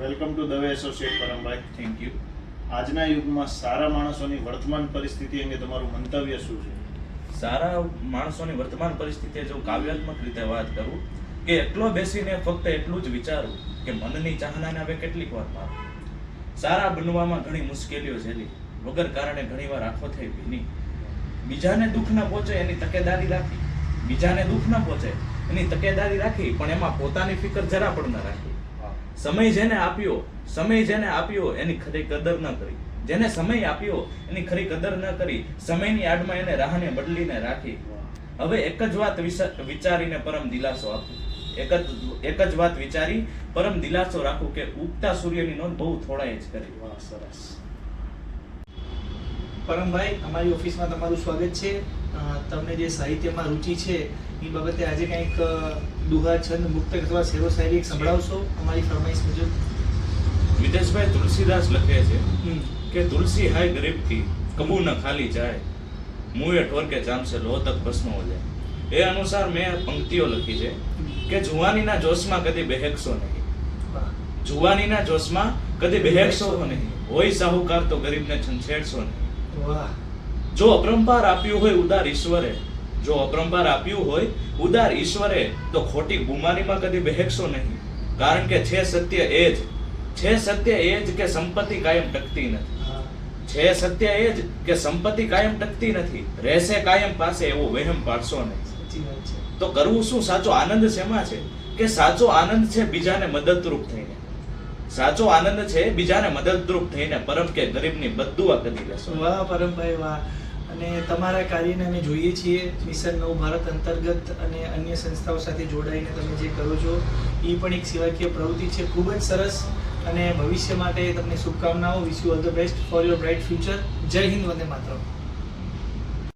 Welcome to Dave associate Parambhai. Thank you આજના યુગમાં સારા માણસોની વર્તમાન પરિસ્થિતિ અંગે તમારું મંતવ્ય શું છે? સારા માણસોની વર્તમાન પરિસ્થિતિએ જો કાવ્યાત્મક રીતે વાત કરું કે એટલો બેસીને ફક્ત એટલું જ વિચારું કે મનની ચાહનાને હવે કેટલીક વાર મારું સારા બનવામાં ઘણી મુશ્કેલીઓ ઝેલી વગર કારણે ઘણીવાર આંખો થઈ ભીની. બીજાને દુઃખ ન પહોંચે એની તકેદારી રાખી. બીજાને દુઃખ ન પહોંચે એની તકેદારી રાખી પણ એમાં પોતાની ફિકર જરા પણ ન રાખી. સમય જેને આપ્યો, સમય જેને આપ્યો, એની ખરી કદર ન કરી. જેને સમય આપ્યો, એની ખરી કદર ન કરી. સમયની આડમાં એને રાહને બદલીને રાખી. હવે એક જ વાત વિચારીને પરમ દિલાસો આપું. એક જ એક જ વાત વિચારી, પરમ દિલાસો રાખું કે ઉગતા સૂર્યની નોંધ બહુ થોડાએ જ કરી. વાહ, સરસ. પરમભાઈ, અમારી ઓફિસમાં તમારું સ્વાગત છે. તમને જે સાહિત્યમાં રુચિ છે એ બાબતે આજે કંઈક દુહા છંદ મુક્ત અથવા શેરો શાયરી સંભળાવશો? અમારી ફરમાઈશ મુજબ. વિદેશભાઈ તુલસીદાસ લખે છે કે તુલસી હાય ગરીબથી કબૂ ન ખાલી જાય. મુએ ઠોર કે જામશે લો તક ભસ્મ હો જાય. એ અનુસાર મેં પંક્તિઓ લખી છે કે જુવાનીના જોશમાં કદી બહેકશો નહીં. જુવાનીના જોશમાં કદી બહેકશો નહીં. હોય સાહુકાર તો ગરીબને છંછેડશો નહીં. વાહ. જો અપરંપાર આપ્યું હોય ઉદાર ઈશ્વરે જો અપરંપાર આપ્યું હોય ઉદાર ઈશ્વરે તો ખોટી ગુમારીમાં કદી બહેકશો નહીં. કારણ કે છે સત્ય એ જ છે સત્ય એ જ કે સંપત્તિ કાયમ ટકતી નથી. છે સત્ય એ જ કે સંપત્તિ કાયમ ટકતી નથી. રહેશે કાયમ પાસે એવો વહેમ પાડશો નહીં. તો કરવું શું? સાચો આનંદ શેમાં છે? કે સાચો આનંદ છે બીજાને મદદરૂપ થઈને? સાચો આનંદ છે બીજાને મદદરૂપ થઈને પરમ કે ગરીબની બદુઆ કરી લેશો. વાહ પરમભાઈ વાહ. અને તમારા કાર્યને અમે જોઈએ છીએ. મિશન નવ ભારત અંતર્ગત અને અન્ય સંસ્થાઓ સાથે જોડાઈને તમે જે કરો છો એ પણ એક સેવાકીય પ્રવૃત્તિ છે. ખૂબ જ સરસ અને ભવિષ્ય માટે તમને શુભકામનાઓ. Wish you all the best for your bright future જય હિન્દ, વંદે માતરમ.